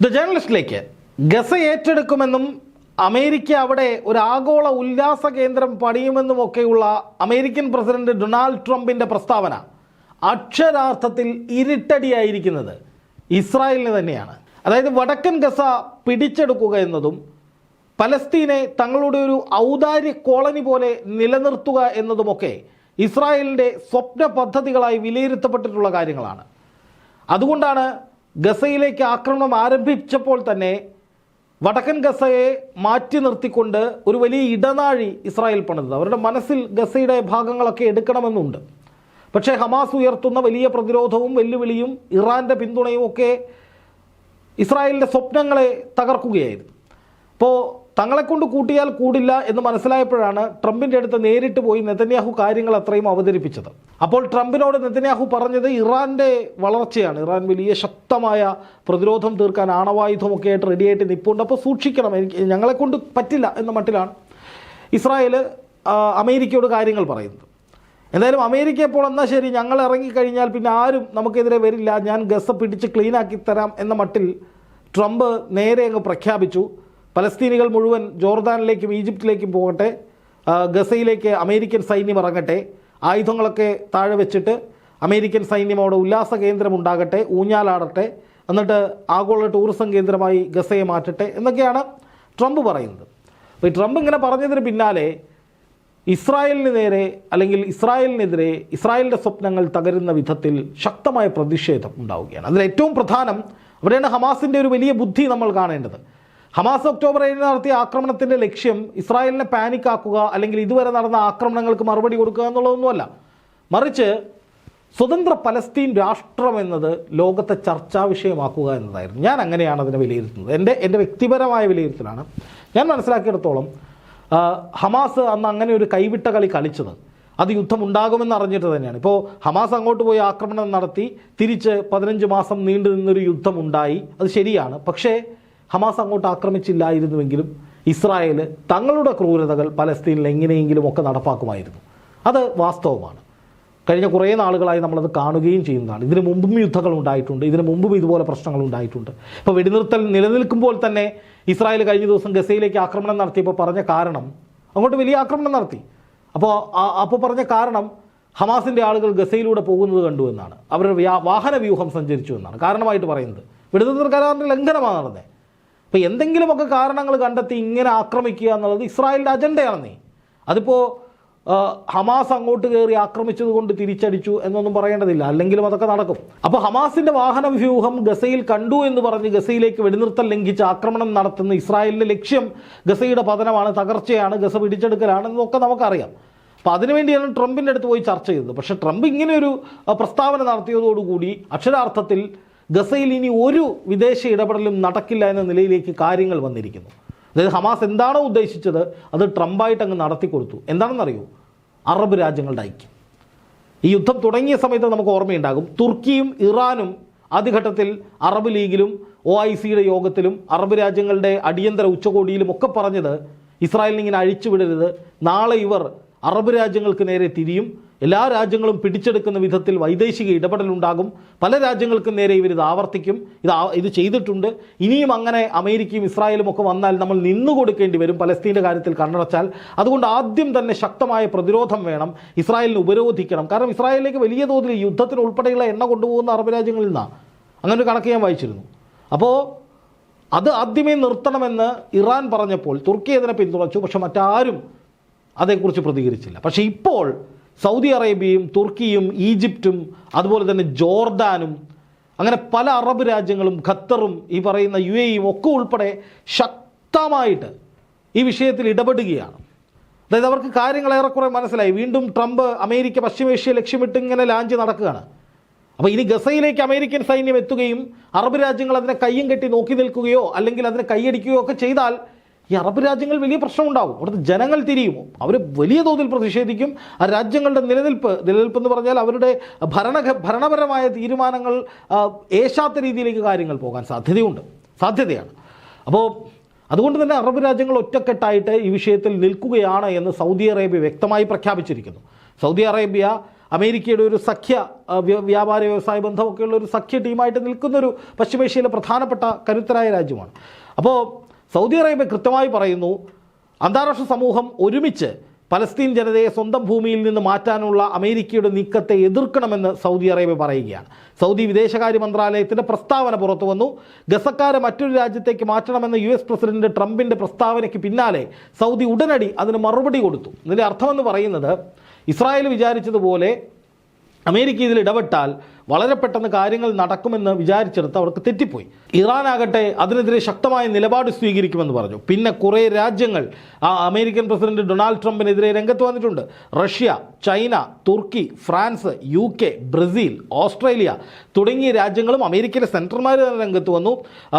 The ജേർണലിസ്റ്റിലേക്ക് Gaza ഏറ്റെടുക്കുമെന്നും America അവിടെ ഒരു ആഗോള ഉല്ലാസ കേന്ദ്രം പണിയുമെന്നുമൊക്കെയുള്ള അമേരിക്കൻ പ്രസിഡന്റ് ഡൊണാൾഡ് ട്രംപിന്റെ പ്രസ്താവന അക്ഷരാർത്ഥത്തിൽ ഇരുട്ടടിയായിരിക്കുന്നത് ഇസ്രായേലിന് തന്നെയാണ്. അതായത് വടക്കൻ ഗസ പിടിച്ചെടുക്കുക എന്നതും പലസ്തീനെ തങ്ങളുടെ ഒരു ഔദാര്യ കോളനി പോലെ നിലനിർത്തുക എന്നതുമൊക്കെ ഇസ്രായേലിന്റെ സ്വപ്ന പദ്ധതികളായി വിലയിരുത്തപ്പെട്ടിട്ടുള്ള കാര്യങ്ങളാണ്. അതുകൊണ്ടാണ് ഗസയിലേക്ക് ആക്രമണം ആരംഭിച്ചപ്പോൾ തന്നെ വടക്കൻ ഗസയെ മാറ്റി നിർത്തിക്കൊണ്ട് ഒരു വലിയ ഇടനാഴി ഇസ്രായേൽ പണിതത്. അവരുടെ മനസ്സിൽ ഗസയുടെ ഭാഗങ്ങളൊക്കെ എടുക്കണമെന്നുണ്ട്. പക്ഷേ ഹമാസ് ഉയർത്തുന്ന വലിയ പ്രതിരോധവും വെല്ലുവിളിയും ഇറാന്റെ പിന്തുണയും ഒക്കെ ഇസ്രായേലിന്റെ സ്വപ്നങ്ങളെ തകർക്കുകയായിരുന്നു. അപ്പോൾ തങ്ങളെ കൊണ്ട് കൂട്ടിയാൽ കൂടില്ല എന്ന് മനസ്സിലായപ്പോഴാണ് ട്രംപിന്റെ അടുത്ത് നേരിട്ട് പോയി നെതന്യാഹു കാര്യങ്ങൾ അത്രയും അവതരിപ്പിച്ചത്. അപ്പോൾ ട്രംപിനോട് നെതന്യാഹു പറഞ്ഞത് ഇറാന്റെ വളർച്ചയാണ്. ഇറാൻ വലിയ ശക്തമായ പ്രതിരോധം തീർക്കാൻ ആണവായുധമൊക്കെ ആയിട്ട് റെഡിയായിട്ട് നിൽപ്പുണ്ട് അപ്പോൾ സൂക്ഷിക്കണം. എനിക്ക് ഞങ്ങളെ കൊണ്ട് പറ്റില്ല എന്ന മട്ടിലാണ് ഇസ്രായേൽ അമേരിക്കയോട് കാര്യങ്ങൾ പറയുന്നത്. എന്തായാലും അമേരിക്ക ഇപ്പോൾ എന്നാൽ ശരി ഞങ്ങൾ ഇറങ്ങിക്കഴിഞ്ഞാൽ പിന്നെ ആരും നമുക്കെതിരെ വരില്ല. ഞാൻ ഗസ പിടിച്ച് ക്ലീനാക്കി തരാം എന്ന മട്ടിൽ ട്രംപ് നേരെ അങ്ങ് പ്രഖ്യാപിച്ചു. പലസ്തീനികൾ മുഴുവൻ ജോർദാനിലേക്കും ഈജിപ്തിലേക്കും പോകട്ടെ ഗസയിലേക്ക് അമേരിക്കൻ സൈന്യം ഇറങ്ങട്ടെ ആയുധങ്ങളൊക്കെ താഴെ വെച്ചിട്ട് അമേരിക്കൻ സൈന്യം അവിടെ ഉല്ലാസ കേന്ദ്രം ഉണ്ടാകട്ടെ ഊഞ്ഞാലാടട്ടെ എന്നിട്ട് ആഗോള ടൂറിസം കേന്ദ്രമായി ഗസയെ മാറ്റട്ടെ എന്നൊക്കെയാണ് ട്രംപ് പറയുന്നത്. അപ്പോൾ ഈ ട്രംപ് ഇങ്ങനെ പറഞ്ഞതിന് പിന്നാലെ ഇസ്രായേലിന് നേരെ അല്ലെങ്കിൽ ഇസ്രായേലിനെതിരെ ഇസ്രായേലിന്റെ സ്വപ്നങ്ങൾ തകരുന്ന വിധത്തിൽ ശക്തമായ പ്രതിഷേധം ഉണ്ടാവുകയാണ്. അതിൽ ഏറ്റവും പ്രധാനം അവിടെയാണ് ഹമാസിന്റെ ഒരു വലിയ ബുദ്ധി നമ്മൾ കാണേണ്ടത്. ഹമാസ് ഒക്ടോബർ ഏഴിന് നടത്തിയ ആക്രമണത്തിന്റെ ലക്ഷ്യം ഇസ്രായേലിനെ പാനിക് ആക്കുക അല്ലെങ്കിൽ ഇതുവരെ നടന്ന ആക്രമണങ്ങൾക്ക് മറുപടി കൊടുക്കുക എന്നുള്ളതൊന്നുമല്ല. മറിച്ച് സ്വതന്ത്ര പലസ്തീൻ രാഷ്ട്രം എന്നത് ലോകത്തെ ചർച്ചാ വിഷയമാക്കുക എന്നതായിരുന്നു. ഞാൻ അങ്ങനെയാണ് അതിനെ വിലയിരുത്തുന്നത്. എന്റെ എന്റെ വ്യക്തിപരമായ വിലയിരുത്തലാണ്. ഞാൻ മനസ്സിലാക്കിയിടത്തോളം ഹമാസ് അന്ന് അങ്ങനെ ഒരു കൈവിട്ട കളി കളിച്ചത്. അത് യുദ്ധം ഉണ്ടാകുമെന്ന് അറിഞ്ഞിട്ട് തന്നെയാണ്. ഇപ്പോൾ ഹമാസ് അങ്ങോട്ട് പോയി ആക്രമണം നടത്തി തിരിച്ച് പതിനഞ്ച് മാസം നീണ്ടു നിന്നൊരു യുദ്ധം ഉണ്ടായി. അത് ശരിയാണ്. പക്ഷേ ഹമാസ് അങ്ങോട്ട് ആക്രമിച്ചില്ലായിരുന്നുവെങ്കിലും ഇസ്രായേൽ തങ്ങളുടെ ക്രൂരതകൾ പലസ്തീനിൽ എങ്ങനെയെങ്കിലും ഒക്കെ നടപ്പാക്കുമായിരുന്നു. അത് വാസ്തവമാണ്. കഴിഞ്ഞ കുറേ നാളുകളായി നമ്മളത് കാണുകയും ചെയ്യുന്നതാണ്. ഇതിനു മുമ്പും യുദ്ധങ്ങൾ ഉണ്ടായിട്ടുണ്ട്. ഇതിനു മുമ്പും ഇതുപോലെ പ്രശ്നങ്ങൾ ഉണ്ടായിട്ടുണ്ട്. ഇപ്പോൾ വെടിനിർത്തൽ നിലനിൽക്കുമ്പോൾ തന്നെ ഇസ്രായേൽ കഴിഞ്ഞ ദിവസം ഗസയിലേക്ക് ആക്രമണം നടത്തിയപ്പോൾ പറഞ്ഞ കാരണം അങ്ങോട്ട് വലിയ ആക്രമണം നടത്തി. അപ്പോൾ അപ്പോൾ പറഞ്ഞ കാരണം ഹമാസിന്റെ ആളുകൾ ഗസയിലൂടെ പോകുന്നത് കണ്ടു എന്നാണ്. അവരുടെ വാഹന വ്യൂഹം സഞ്ചരിച്ചു എന്നാണ്. കാരണമായിട്ട് പറയുന്നത്. വെടിനിർത്തൽ കരാറിന്റെ ലംഘനമാണ് നടന്നത്. അപ്പോൾ എന്തെങ്കിലുമൊക്കെ കാരണങ്ങൾ കണ്ടെത്തി ഇങ്ങനെ ആക്രമിക്കുക എന്നുള്ളത് ഇസ്രായേലിന്റെ അജണ്ടയാണെന്നേ അതിപ്പോൾ ഹമാസ് അങ്ങോട്ട് കയറി ആക്രമിച്ചത് കൊണ്ട് തിരിച്ചടിച്ചു എന്നൊന്നും പറയേണ്ടതില്ല. അല്ലെങ്കിലും അതൊക്കെ നടക്കും. അപ്പോൾ ഹമാസിന്റെ വാഹന വ്യൂഹം ഗസയിൽ കണ്ടു എന്ന് പറഞ്ഞ് ഗസയിലേക്ക് വെടിനിർത്തൽ ലംഘിച്ച് ആക്രമണം നടത്തുന്ന ഇസ്രായേലിന്റെ ലക്ഷ്യം ഗസയുടെ പതനമാണ് തകർച്ചയാണ് ഗസ പിടിച്ചെടുക്കലാണ് എന്നൊക്കെ നമുക്കറിയാം. അപ്പോൾ അതിനുവേണ്ടിയാണ് ട്രംപിന്റെ അടുത്ത് പോയി ചർച്ച ചെയ്തത്. പക്ഷേ ട്രംപ് ഇങ്ങനെ ഒരു ആ, പ്രസ്താവന നടത്തിയതോടുകൂടി അക്ഷരാർത്ഥത്തിൽ ഗസയിൽ ഇനി ഒരു വിദേശ ഇടപെടലും നടക്കില്ല എന്ന നിലയിലേക്ക് കാര്യങ്ങൾ വന്നിരിക്കുന്നു. അതായത് ഹമാസ് എന്താണോ ഉദ്ദേശിച്ചത് അത് ട്രംപായിട്ട് അങ്ങ് നടത്തിക്കൊടുത്തു എന്താണെന്നറിയോ? അറബ് രാജ്യങ്ങളുടെ ഐക്യം. ഈ യുദ്ധം തുടങ്ങിയ സമയത്ത് നമുക്ക് ഓർമ്മയുണ്ടാകും. തുർക്കിയും ഇറാനും ആദ്യഘട്ടത്തിൽ അറബ് ലീഗിലും ഒ ഐ സിയുടെ യോഗത്തിലും അറബ് രാജ്യങ്ങളുടെ അടിയന്തര ഉച്ചകോടിയിലും ഒക്കെ പറഞ്ഞത് ഇസ്രായേലിനെ ഇങ്ങനെ അഴിച്ചുവിടരുത് നാളെ ഇവർ അറബ് രാജ്യങ്ങൾക്ക് നേരെ തിരിയും എല്ലാ രാജ്യങ്ങളും പിടിച്ചെടുക്കുന്ന വിധത്തിൽ വൈദേശിക ഇടപെടലുണ്ടാകും. പല രാജ്യങ്ങൾക്കും നേരെ ഇവർ ഇത് ആവർത്തിക്കും. ഇത് ഇത് ചെയ്തിട്ടുണ്ട്. ഇനിയും അങ്ങനെ അമേരിക്കയും ഇസ്രായേലും ഒക്കെ വന്നാൽ നമ്മൾ നിന്നു കൊടുക്കേണ്ടി വരും പലസ്തീന്റെ കാര്യത്തിൽ കണ്ണടച്ചാൽ. അതുകൊണ്ട് ആദ്യം തന്നെ ശക്തമായ പ്രതിരോധം വേണം. ഇസ്രായേലിനെ ഉപരോധിക്കണം. കാരണം ഇസ്രായേലിലേക്ക് വലിയ തോതിൽ യുദ്ധത്തിന് ഉൾപ്പെടെയുള്ള എണ്ണ കൊണ്ടുപോകുന്ന അറബ് രാജ്യങ്ങളിൽ നിന്നാണ് അങ്ങനൊരു കണക്ക് ഞാൻ വായിച്ചിരുന്നു. അപ്പോൾ അത് ആദ്യമേ നിർത്തണമെന്ന് ഇറാൻ പറഞ്ഞപ്പോൾ തുർക്കി അതിനെ പിന്തുണച്ചു. പക്ഷെ മറ്റാരും അതേക്കുറിച്ച് പ്രതികരിച്ചില്ല. പക്ഷേ ഇപ്പോൾ സൗദി അറേബ്യയും തുർക്കിയും ഈജിപ്തും അതുപോലെ തന്നെ ജോർദാനും അങ്ങനെ പല അറബ് രാജ്യങ്ങളും ഖത്തറും ഈ പറയുന്ന യു എയും ഒക്കെ ഉൾപ്പെടെ ശക്തമായിട്ട് ഈ വിഷയത്തിൽ ഇടപെടുകയാണ്. അതായത് അവർക്ക് കാര്യങ്ങൾ ഏറെക്കുറെ മനസ്സിലായി. വീണ്ടും ട്രംപ് അമേരിക്ക പശ്ചിമേഷ്യ ലക്ഷ്യമിട്ട് ഇങ്ങനെ ലാഞ്ച് നടക്കുകയാണ്. അപ്പോൾ ഇനി ഗസയിലേക്ക് അമേരിക്കൻ സൈന്യം എത്തുകയും അറബ് രാജ്യങ്ങൾ അതിനെ കയ്യും കെട്ടി നോക്കി നിൽക്കുകയോ അല്ലെങ്കിൽ അതിനെ കൈയടിക്കുകയോ ഒക്കെ ചെയ്താൽ ഈ അറബ് രാജ്യങ്ങൾ വലിയ പ്രശ്നമുണ്ടാകും അവിടുത്തെ ജനങ്ങൾ തിരിയും. അവർ വലിയ തോതിൽ പ്രതിഷേധിക്കും. ആ രാജ്യങ്ങളുടെ നിലനിൽപ്പ് നിലനിൽപ്പ് എന്ന് പറഞ്ഞാൽ അവരുടെ ഭരണ ഭരണപരമായ തീരുമാനങ്ങൾ ഏശാത്ത രീതിയിലേക്ക് കാര്യങ്ങൾ പോകാൻ സാധ്യതയുണ്ട്. സാധ്യതയാണ്. അപ്പോൾ അതുകൊണ്ട് തന്നെ അറബ് രാജ്യങ്ങൾ ഒറ്റക്കെട്ടായിട്ട് ഈ വിഷയത്തിൽ നിൽക്കുകയാണ് എന്ന് സൗദി അറേബ്യ വ്യക്തമായി പ്രഖ്യാപിച്ചിരിക്കുന്നു. സൗദി അറേബ്യ അമേരിക്കയുടെ ഒരു സഖ്യ വ്യാപാര വ്യവസായ ബന്ധമൊക്കെയുള്ള ഒരു സഖ്യ ടീമായിട്ട് നിൽക്കുന്നൊരു പശ്ചിമേഷ്യയിലെ പ്രധാനപ്പെട്ട കരുത്തരായ രാജ്യമാണ്. അപ്പോൾ സൗദി അറേബ്യ കൃത്യമായി പറയുന്നു അന്താരാഷ്ട്ര സമൂഹം ഒരുമിച്ച് പലസ്തീൻ ജനതയെ സ്വന്തം ഭൂമിയിൽ നിന്ന് മാറ്റാനുള്ള അമേരിക്കയുടെ നീക്കത്തെ എതിർക്കണമെന്ന് സൗദി അറേബ്യ പറയുകയാണ്. സൗദി വിദേശകാര്യ മന്ത്രാലയത്തിന്റെ പ്രസ്താവന പുറത്തു വന്നു. ഗസക്കാരെ മറ്റൊരു രാജ്യത്തേക്ക് മാറ്റണമെന്ന യു എസ് പ്രസിഡന്റ് ട്രംപിന്റെ പ്രസ്താവനയ്ക്ക് പിന്നാലെ സൗദി ഉടനടി അതിന് മറുപടി കൊടുത്തു. ഇതിന്റെ അർത്ഥമെന്ന് പറയുന്നത് ഇസ്രായേൽ വിചാരിച്ചതുപോലെ അമേരിക്ക ഇതിൽ ഇടപെട്ടാൽ വളരെ പെട്ടെന്ന് കാര്യങ്ങൾ നടക്കുമെന്ന് വിചാരിച്ചെടുത്ത് അവർക്ക് തെറ്റിപ്പോയി. ഇറാൻ ആകട്ടെ അതിനെതിരെ ശക്തമായ നിലപാട് സ്വീകരിക്കുമെന്ന് പറഞ്ഞു. പിന്നെ കുറേ രാജ്യങ്ങൾ ആ അമേരിക്കൻ പ്രസിഡന്റ് ഡൊണാൾഡ് ട്രംപിനെതിരെ രംഗത്ത് വന്നിട്ടുണ്ട്. റഷ്യ ചൈന തുർക്കി France U K Brazil Australia തുടങ്ങിയ രാജ്യങ്ങളും അമേരിക്കയിലെ സെന്റർമാർ തന്നെ രംഗത്ത് വന്നു.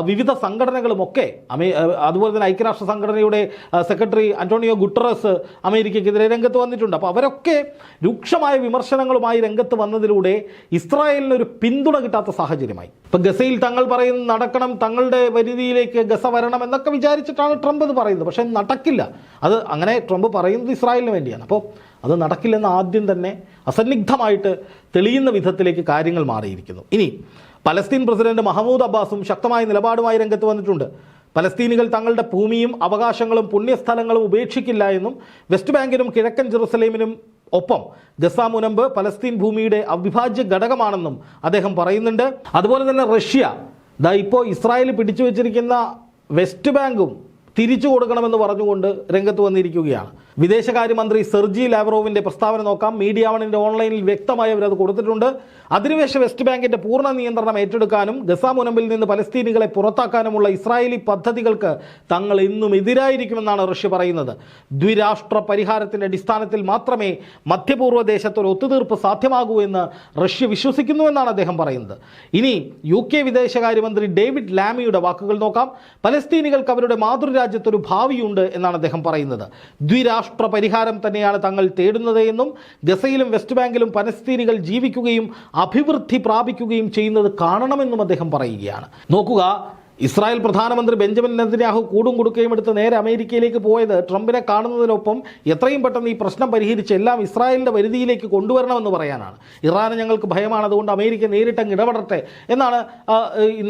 വിവിധ സംഘടനകളുമൊക്കെ അമേ അതുപോലെ തന്നെ ഐക്യരാഷ്ട്ര സംഘടനയുടെ സെക്രട്ടറി അന്റോണിയോ ഗുട്ടറസ് അമേരിക്കയ്ക്കെതിരെ രംഗത്ത് വന്നിട്ടുണ്ട്. അപ്പോൾ അവരൊക്കെ രൂക്ഷമായ വിമർശനങ്ങളുമായി രംഗത്ത് വന്നതിലൂടെ ഇസ്രായേലിന് ഒരു പിന്തുണ കിട്ടാത്ത സാഹചര്യമായി. ഇപ്പം ഗസയിൽ തങ്ങൾ പറയുന്നത് നടക്കണം തങ്ങളുടെ പരിധിയിലേക്ക് ഗസ വരണം എന്നൊക്കെ വിചാരിച്ചിട്ടാണ് ട്രംപ് ഇത് പറയുന്നത്. പക്ഷേ നടക്കില്ല. അത് അങ്ങനെ ട്രംപ് പറയുന്നത് ഇസ്രായേലിന് വേണ്ടിയാണ്. അപ്പോൾ അത് നടക്കില്ലെന്ന് ആദ്യം തന്നെ അസന്നിഗ്ധമായിട്ട് തെളിയുന്ന വിധത്തിലേക്ക് കാര്യങ്ങൾ മാറിയിരിക്കുന്നു. ഇനി പലസ്തീൻ പ്രസിഡന്റ് മഹമ്മൂദ് അബ്ബാസും ശക്തമായ നിലപാടുമായി രംഗത്ത് വന്നിട്ടുണ്ട്. പലസ്തീനികൾ തങ്ങളുടെ ഭൂമിയും അവകാശങ്ങളും പുണ്യസ്ഥലങ്ങളും ഉപേക്ഷിക്കില്ല എന്നും വെസ്റ്റ് ബാങ്കിനും കിഴക്കൻ ജെറുസലേമിനും ഒപ്പം ഗസ മുനമ്പ് പലസ്തീൻ ഭൂമിയുടെ അവിഭാജ്യ ഘടകമാണെന്നും അദ്ദേഹം പറയുന്നുണ്ട്. അതുപോലെ തന്നെ റഷ്യ ദാ ഇപ്പോൾ ഇസ്രായേൽ പിടിച്ചു വച്ചിരിക്കുന്ന വെസ്റ്റ് ബാങ്കും തിരിച്ചു കൊടുക്കണമെന്ന് പറഞ്ഞുകൊണ്ട് രംഗത്ത് വന്നിരിക്കുകയാണ്. വിദേശകാര്യമന്ത്രി സെർജി ലാവറോവിന്റെ പ്രസ്താവന നോക്കാം. മീഡിയ വണിന്റെ ഓൺലൈനിൽ വ്യക്തമായി അവരത് കൊടുത്തിട്ടുണ്ട്. അധിനിവേശ വെസ്റ്റ് ബാങ്കിന്റെ പൂർണ നിയന്ത്രണം ഏറ്റെടുക്കാനും ഗസ മുനമ്പിൽ നിന്ന് പലസ്തീനികളെ പുറത്താക്കാനുമുള്ള ഇസ്രായേലി പദ്ധതികൾക്ക് തങ്ങൾ ഇന്നും എതിരായിരിക്കുമെന്നാണ് റഷ്യ പറയുന്നത്. ദ്വിരാഷ്ട്ര പരിഹാരത്തിന്റെ അടിസ്ഥാനത്തിൽ മാത്രമേ മധ്യപൂർവ ദേശത്തൊരു ഒത്തുതീർപ്പ് സാധ്യമാകൂ എന്ന് റഷ്യ വിശ്വസിക്കുന്നുവെന്നാണ് അദ്ദേഹം പറയുന്നത്. ഇനി യു കെ വിദേശകാര്യമന്ത്രി ഡേവിഡ് ലാമിയുടെ വാക്കുകൾ നോക്കാം. പലസ്തീനികൾക്ക് അവരുടെ മാതൃരാജ്യത്തൊരു ഭാവിയുണ്ട് എന്നാണ് അദ്ദേഹം പറയുന്നത്. ദ്വിരാഷ്ട്ര പരിഹാരം തന്നെയാണ് തങ്ങൾ തേടുന്നത് എന്നും ഗസയിലും വെസ്റ്റ് ബാങ്കിലും പലസ്തീനികൾ ജീവിക്കുകയും അഭിവൃദ്ധി പ്രാപിക്കുകയും ചെയ്യുന്നത് കാണണമെന്നും അദ്ദേഹം പറയുകയാണ്. നോക്കുക ഇസ്രായേൽ പ്രധാനമന്ത്രി ബെഞ്ചമിൻ നെതന്യാഹു കൂടും കൊടുക്കുകയും എടുത്ത് നേരെ അമേരിക്കയിലേക്ക് പോയത് ട്രംപിനെ കാണുന്നതിനൊപ്പം എത്രയും പെട്ടെന്ന് ഈ പ്രശ്നം പരിഹരിച്ച് എല്ലാം ഇസ്രായേലിന്റെ പരിധിയിലേക്ക് കൊണ്ടുവരണമെന്ന് പറയാനാണ്. ഇറാന് ഞങ്ങൾക്ക് ഭയമാണ് അതുകൊണ്ട് അമേരിക്ക നേരിട്ടങ്ങ് ഇടപെടട്ടെ എന്നാണ്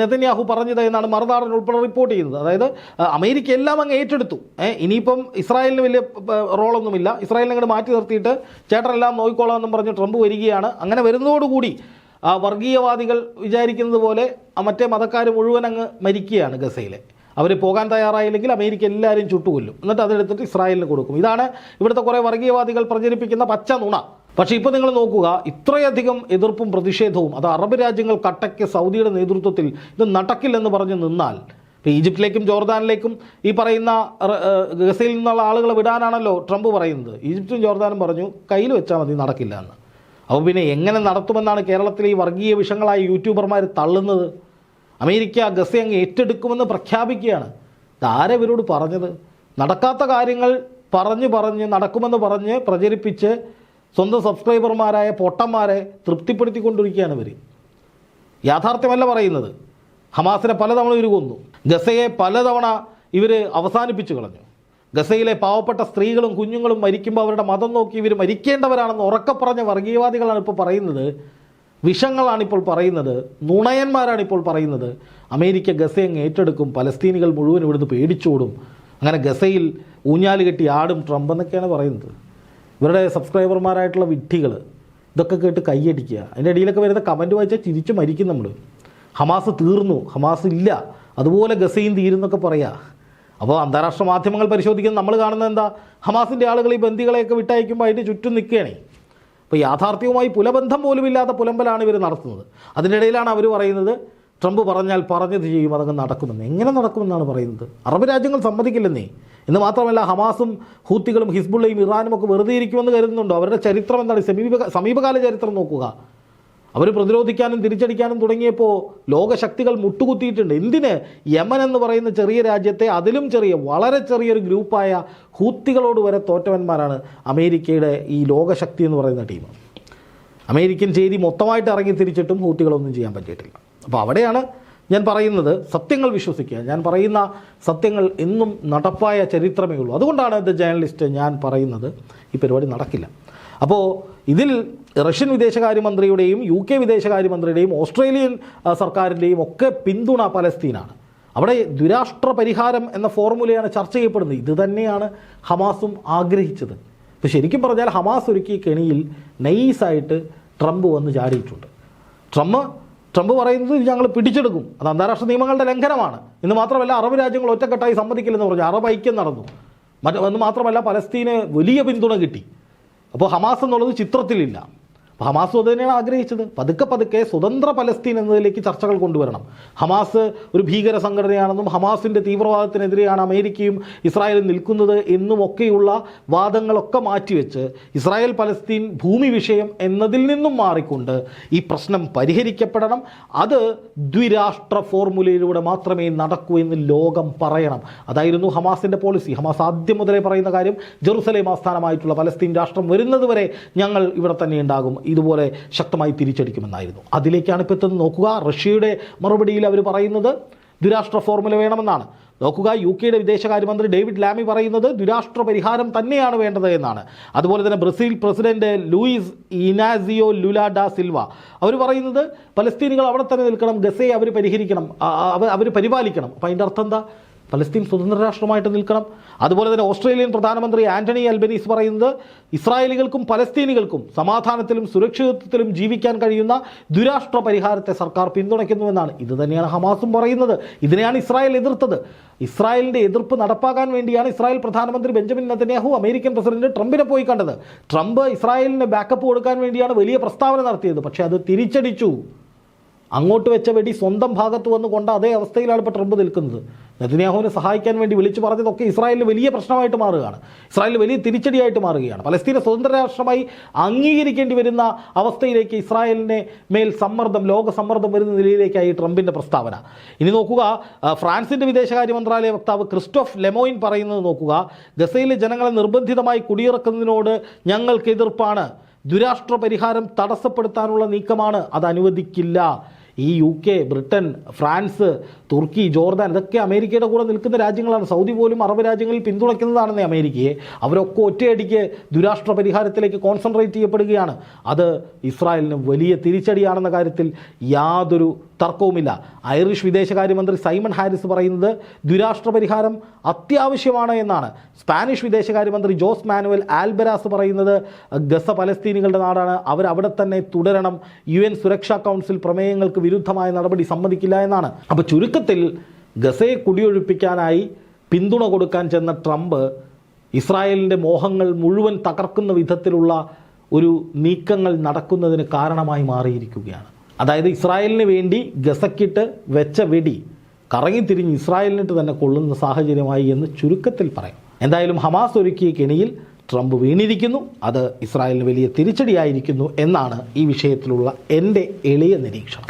നെതിന്യാഹു പറഞ്ഞത് എന്നാണ് മറുനാടൻ ഉൾപ്പെടെ റിപ്പോർട്ട് ചെയ്യുന്നത്. അതായത് അമേരിക്ക എല്ലാം അങ്ങ് ഏറ്റെടുത്തു. ഇനിയിപ്പം ഇസ്രായേലിന് വലിയ റോളൊന്നുമില്ല. ഇസ്രായേലിനെ അങ്ങോട്ട് മാറ്റി നിർത്തിയിട്ട് ചേട്ടനെല്ലാം നോക്കിക്കോളാം എന്നും പറഞ്ഞ് ട്രംപ് വരികയാണ്. അങ്ങനെ വരുന്നതോടുകൂടി വർഗീയവാദികൾ വിചാരിക്കുന്നത് പോലെ മറ്റേ മതക്കാർ മുഴുവൻ അങ്ങ് മരിക്കുകയാണ് ഗസയിലെ. അവർ പോകാൻ തയ്യാറായില്ലെങ്കിൽ അമേരിക്ക എല്ലാവരും ചുട്ടുകൊല്ലും. എന്നിട്ട് അതെടുത്തിട്ട് ഇസ്രായേലിന് കൊടുക്കും. ഇതാണ് ഇവിടുത്തെ കുറേ വർഗീയവാദികൾ പ്രചരിപ്പിക്കുന്ന പച്ച നുണ. പക്ഷേ ഇപ്പോൾ നിങ്ങൾ നോക്കുക ഇത്രയധികം എതിർപ്പും പ്രതിഷേധവും അത് അറബ് രാജ്യങ്ങൾ കട്ടയ്ക്ക് സൗദിയുടെ നേതൃത്വത്തിൽ ഇത് നടക്കില്ലെന്ന് പറഞ്ഞ് നിന്നാൽ ഇപ്പോൾ ഈജിപ്തിലേക്കും ജോർദാനിലേക്കും ഈ പറയുന്ന ഗസയിൽ നിന്നുള്ള ആളുകളെ വിടാനാണല്ലോ ട്രംപ് പറയുന്നത്. ഈജിപ്തും ജോർദാനും പറഞ്ഞു കയ്യിൽ വെച്ചാൽ മതി നടക്കില്ല എന്ന്. അപ്പോൾ പിന്നെ എങ്ങനെ നടത്തുമെന്നാണ് കേരളത്തിലെ ഈ വർഗീയ വിഷങ്ങളായ യൂട്യൂബർമാർ തള്ളുന്നത്? അമേരിക്ക ഗസ അങ്ങ് ഏറ്റെടുക്കുമെന്ന് പ്രഖ്യാപിക്കുകയാണ്. ഇതാരെ ഇവരോട് പറഞ്ഞത്? നടക്കാത്ത കാര്യങ്ങൾ പറഞ്ഞു പറഞ്ഞ് നടക്കുമെന്ന് പറഞ്ഞ് പ്രചരിപ്പിച്ച് സ്വന്തം സബ്സ്ക്രൈബർമാരായ പൊട്ടന്മാരെ തൃപ്തിപ്പെടുത്തിക്കൊണ്ടിരിക്കുകയാണ് ഇവർ യാഥാർത്ഥ്യമല്ല പറയുന്നത്. ഹമാസിനെ പലതവണ ഇവർ കൊന്നു. ഗസയെ പലതവണ ഇവർ അവസാനിപ്പിച്ചു കളഞ്ഞു. ഗസയിലെ പാവപ്പെട്ട സ്ത്രീകളും കുഞ്ഞുങ്ങളും മരിക്കുമ്പോൾ അവരുടെ മതം നോക്കി ഇവർ മരിക്കേണ്ടവരാണെന്ന് ഉറക്കെ പറഞ്ഞ വർഗീയവാദികളാണ് ഇപ്പോൾ പറയുന്നത്. വിഷങ്ങളാണ് ഇപ്പോൾ പറയുന്നത്. നുണയന്മാരാണ് ഇപ്പോൾ പറയുന്നത്. അമേരിക്ക ഗസയങ്ങ് ഏറ്റെടുക്കും. പലസ്തീനികൾ മുഴുവൻ ഇവിടുന്ന് പേടിച്ചോടും. അങ്ങനെ ഗസയിൽ ഊഞ്ഞാൽ കെട്ടി ആടും ട്രംപ് എന്നൊക്കെയാണ് പറയുന്നത്. ഇവരുടെ സബ്സ്ക്രൈബർമാരായിട്ടുള്ള വിഡ്ഢികൾ ഇതൊക്കെ കേട്ട് കൈയടിക്കുക. അതിന്റെ ഇടയിലൊക്കെ വരുന്ന കമന്റ് വായിച്ചാൽ ചിരിച്ചു മരിക്കും നമ്മൾ ഹമാസ് തീർന്നു. ഹമാസ് ഇല്ല. അതുപോലെ ഗസയും തീരുന്നൊക്കെ പറയാ. അപ്പോൾ അന്താരാഷ്ട്ര മാധ്യമങ്ങൾ പരിശോധിക്കുന്ന നമ്മൾ കാണുന്നത് എന്താ? ഹമാസിന്റെ ആളുകൾ ഈ ബന്ദികളെയൊക്കെ വിട്ടയക്കുമ്പോൾ അതിന്റെ ചുറ്റും നിൽക്കുകയാണേ. അപ്പോൾ യാഥാർത്ഥ്യവുമായി പുലബന്ധം പോലും ഇല്ലാത്ത പുലമ്പലാണ് ഇവർ നടത്തുന്നത്. അതിനിടയിലാണ് അവർ പറയുന്നത് ട്രംപ് പറഞ്ഞാൽ പറഞ്ഞത് ചെയ്യും അതങ്ങ് നടക്കുമെന്ന്. എങ്ങനെ നടക്കുമെന്നാണ് പറയുന്നത്? അറബ് രാജ്യങ്ങൾ സമ്മതിക്കില്ലെന്നേ. എന്ന് മാത്രമല്ല ഹമാസും ഹൂത്തികളും ഹിസ്ബുള്ളയും ഇറാനും ഒക്കെ വെറുതെ ഇരിക്കുമെന്ന് കരുതുന്നുണ്ടോ? അവരുടെ ചരിത്രം എന്താണ്? സമീപ സമീപകാല ചരിത്രം നോക്കുക. അവർ പ്രതിരോധിക്കാനും തിരിച്ചടിക്കാനും തുടങ്ങിയപ്പോൾ ലോകശക്തികൾ മുട്ടുകുത്തിയിട്ടുണ്ട്. എന്തിന്? യമൻ എന്ന് പറയുന്ന ചെറിയ രാജ്യത്തെ അതിലും ചെറിയ വളരെ ചെറിയൊരു ഗ്രൂപ്പായ ഹൂത്തികളോട് വരെ തോറ്റവന്മാരാണ് അമേരിക്കയുടെ ഈ ലോകശക്തി എന്ന് പറയുന്ന ടീം. അമേരിക്കൻ ചേരി മൊത്തമായിട്ട് ഇറങ്ങി തിരിച്ചിട്ടും ഹൂത്തികളൊന്നും ചെയ്യാൻ പറ്റിയിട്ടില്ല. അപ്പോൾ അവിടെയാണ് ഞാൻ പറയുന്നത് സത്യങ്ങൾ വിശ്വസിക്കുക. ഞാൻ പറയുന്ന സത്യങ്ങൾ എന്നും നടപ്പായ ചരിത്രമേ ഉള്ളൂ. അതുകൊണ്ടാണ് ദ ജേണലിസ്റ്റ് ഞാൻ പറയുന്നത്. ഈ പരിപാടി നടക്കില്ല. അപ്പോൾ ഇതിൽ റഷ്യൻ വിദേശകാര്യമന്ത്രിയുടെയും യു കെ വിദേശകാര്യമന്ത്രിയുടെയും ഓസ്ട്രേലിയൻ സർക്കാരിന്റെയും ഒക്കെ പിന്തുണ പലസ്തീനാണ്. അവിടെ ദുരാഷ്ട്ര പരിഹാരം എന്ന ഫോർമുലയാണ് ചർച്ച ചെയ്യപ്പെടുന്നത്. ഇത് തന്നെയാണ് ഹമാസും ആഗ്രഹിച്ചത്. ഇപ്പോൾ ശരിക്കും പറഞ്ഞാൽ ഹമാസ് ഒരുക്കിയ കെണിയിൽ നൈസായിട്ട് ട്രംപ് വന്ന് ചാടിയിട്ടുണ്ട്. ട്രംപ് ട്രംപ് പറയുന്നത് ഞങ്ങൾ പിടിച്ചെടുക്കും. അത് അന്താരാഷ്ട്ര നിയമങ്ങളുടെ ലംഘനമാണ്. ഇന്ന് മാത്രമല്ല അറബ് രാജ്യങ്ങൾ ഒറ്റക്കെട്ടായി സമ്മതിക്കില്ലെന്ന് പറഞ്ഞു. അറബ് ഐക്യം നടന്നു. മറ്റ് മാത്രമല്ല പലസ്തീന് വലിയ പിന്തുണ കിട്ടി. അപ്പോൾ ഹമാസ് എന്നുള്ളത് ചിത്രത്തിലില്ല. ഹമാസ് അത് തന്നെയാണ് ആഗ്രഹിച്ചത്. പതുക്കെ പതുക്കെ സ്വതന്ത്ര പലസ്തീൻ എന്നതിലേക്ക് ചർച്ചകൾ കൊണ്ടുവരണം. ഹമാസ് ഒരു ഭീകര സംഘടനയാണെന്നും ഹമാസിന്റെ തീവ്രവാദത്തിനെതിരെയാണ് അമേരിക്കയും ഇസ്രായേലും നിൽക്കുന്നത് എന്നുമൊക്കെയുള്ള വാദങ്ങളൊക്കെ മാറ്റിവെച്ച് ഇസ്രായേൽ പലസ്തീൻ ഭൂമി വിഷയം എന്നതിൽ നിന്നും മാറിക്കൊണ്ട് ഈ പ്രശ്നം പരിഹരിക്കപ്പെടണം. അത് ദ്വിരാഷ്ട്ര ഫോർമുലയിലൂടെ മാത്രമേ നടക്കൂ എന്ന് ലോകം പറയണം. അതായിരുന്നു ഹമാസിന്റെ പോളിസി. ഹമാസ് ആദ്യം മുതലേ പറയുന്ന കാര്യം ജെറുസലേം ആസ്ഥാനമായിട്ടുള്ള പലസ്തീൻ രാഷ്ട്രം വരുന്നതുവരെ ഞങ്ങൾ ഇവിടെ തന്നെ ഉണ്ടാകും. ഇതുപോലെ ശക്തമായി തിരിച്ചടിക്കുമെന്നായിരുന്നു. അതിലേക്കാണ് ഇപ്പോൾ എത്തുന്നത്. നോക്കുക റഷ്യയുടെ മറുപടിയിൽ അവർ പറയുന്നത് ദ്വിരാഷ്ട്ര ഫോർമുല വേണമെന്നാണ്. നോക്കുക യു കെയുടെ വിദേശകാര്യമന്ത്രി ഡേവിഡ് ലാമി പറയുന്നത് ദുരാഷ്ട്ര പരിഹാരം തന്നെയാണ് വേണ്ടത് എന്നാണ്. അതുപോലെ തന്നെ Brazil president Luiz Inacio Lula da Silva. അവർ പറയുന്നത് പലസ്തീനികൾ അവിടെ തന്നെ നിൽക്കണം ഗസയെ അവർ പരിഹരിക്കണം അവർ പരിപാലിക്കണം. അപ്പം അതിന്റെ അർത്ഥം എന്താ? പലസ്തീൻ സ്വതന്ത്ര രാഷ്ട്രമായിട്ട് നിൽക്കണം. അതുപോലെ തന്നെ ഓസ്ട്രേലിയൻ പ്രധാനമന്ത്രി ആന്റണി അൽബനീസ് പറയുന്നത് ഇസ്രായേലികൾക്കും പലസ്തീനികൾക്കും സമാധാനത്തിലും സുരക്ഷിതത്വത്തിലും ജീവിക്കാൻ കഴിയുന്ന ദുരാഷ്ട്ര പരിഹാരത്തെ സർക്കാർ പിന്തുണയ്ക്കുന്നുവെന്നാണ് ഇത് തന്നെയാണ് ഹമാസും പറയുന്നത്. ഇതിനെയാണ് ഇസ്രായേൽ എതിർത്തത്. ഇസ്രായേലിന്റെ എതിർപ്പ് നടപ്പാക്കാൻ വേണ്ടിയാണ് ഇസ്രായേൽ പ്രധാനമന്ത്രി ബെഞ്ചമിൻ നെതന്യാഹു അമേരിക്കൻ പ്രസിഡന്റ് ട്രംപിനെ പോയി കണ്ടത്. ട്രംപ് ഇസ്രായേലിന് ബാക്കപ്പ് കൊടുക്കാൻ വേണ്ടിയാണ് വലിയ പ്രസ്താവന നടത്തിയത്. പക്ഷേ അത് തിരിച്ചടിച്ചു. അങ്ങോട്ട് വെച്ച വെടി സ്വന്തം ഭാഗത്ത് വന്ന് കൊണ്ട അതേ അവസ്ഥയിലാണ് ഇപ്പോൾ ട്രംപ് നിൽക്കുന്നത്. നെതന്യാഹുവിനെ സഹായിക്കാൻ വേണ്ടി വിളിച്ചു പറഞ്ഞതൊക്കെ ഇസ്രായേലിന് വലിയ പ്രശ്നമായിട്ട് മാറുകയാണ്. ഇസ്രായേലിന് വലിയ തിരിച്ചടിയായിട്ട് മാറുകയാണ്. പലസ്തീനെ സ്വതന്ത്ര രാഷ്ട്രമായി അംഗീകരിക്കേണ്ടി വരുന്ന അവസ്ഥയിലേക്ക് ഇസ്രായേലിനെ മേൽ സമ്മർദ്ദം ലോക സമ്മർദ്ദം വരുന്ന നിലയിലേക്കായി ട്രംപിന്റെ പ്രസ്താവന. ഇനി നോക്കുക ഫ്രാൻസിന്റെ വിദേശകാര്യ മന്ത്രാലയ വക്താവ് ക്രിസ്റ്റോഫ് ലെമോയിൻ പറയുന്നത് നോക്കുക ഗസയിലെ ജനങ്ങളെ നിർബന്ധിതമായി കുടിയിറക്കുന്നതിനോട് ഞങ്ങൾക്ക് എതിർപ്പാണ്. ദുരാഷ്ട്ര പരിഹാരം തടസ്സപ്പെടുത്താനുള്ള നീക്കമാണ്. അത് അനുവദിക്കില്ല. ഈ യു കെ ബ്രിട്ടൻ ഫ്രാൻസ് തുർക്കി ജോർദാൻ ഇതൊക്കെ അമേരിക്കയുടെ കൂടെ നിൽക്കുന്ന രാജ്യങ്ങളാണ്. സൗദി പോലും അറബ് രാജ്യങ്ങളിൽ പിന്തുണയ്ക്കുന്നതാണെന്നേ അമേരിക്കയെ. അവരൊക്കെ ഒറ്റയടിക്ക് ദുരാഷ്ട്ര പരിഹാരത്തിലേക്ക് കോൺസെൻട്രേറ്റ് ചെയ്യപ്പെടുകയാണ്. അത് ഇസ്രായേലിന് വലിയ തിരിച്ചടിയാണെന്ന കാര്യത്തിൽ യാതൊരു തർക്കവുമില്ല. ഐറിഷ് വിദേശകാര്യമന്ത്രി സൈമൺ ഹാരിസ് പറയുന്നത് ദുരാഷ്ട്ര പരിഹാരം അത്യാവശ്യമാണ് എന്നാണ്. സ്പാനിഷ് വിദേശകാര്യമന്ത്രി ജോസ് മാനുവൽ ആൽബരാസ് പറയുന്നത് ഗസ പലസ്തീനികളുടെ നാടാണ്. അവരവിടെ തന്നെ തുടരണം. യു സുരക്ഷാ കൗൺസിൽ പ്രമേയങ്ങൾക്ക് വിരുദ്ധമായ നടപടി സമ്മതിക്കില്ല എന്നാണ്. അപ്പോൾ ചുരുക്കത്തിൽ ഗസയെ കുടിയൊഴിപ്പിക്കാനായി പിന്തുണ കൊടുക്കാൻ ചെന്ന ട്രംപ് ഇസ്രായേലിന്റെ മോഹങ്ങൾ മുഴുവൻ തകർക്കുന്ന വിധത്തിലുള്ള ഒരു നീക്കങ്ങൾ നടക്കുന്നതിന് കാരണമായി മാറിയിരിക്കുകയാണ്. അതായത് ഇസ്രായേലിന് വേണ്ടി ഗസക്കിട്ട് വെച്ച വെടി കറങ്ങിത്തിരിഞ്ഞ് ഇസ്രായേലിനിട്ട് തന്നെ കൊള്ളുന്ന സാഹചര്യമായി എന്ന് ചുരുക്കത്തിൽ പറയാം. എന്തായാലും ഹമാസ് ഒരുക്കിയ കെണിയിൽ ട്രംപ് വീണിരിക്കുന്നു. അത് ഇസ്രായേലിന് വലിയ തിരിച്ചടിയായിരിക്കുന്നു എന്നാണ് ഈ വിഷയത്തിലുള്ള എന്റെ എളിയ നിരീക്ഷണം.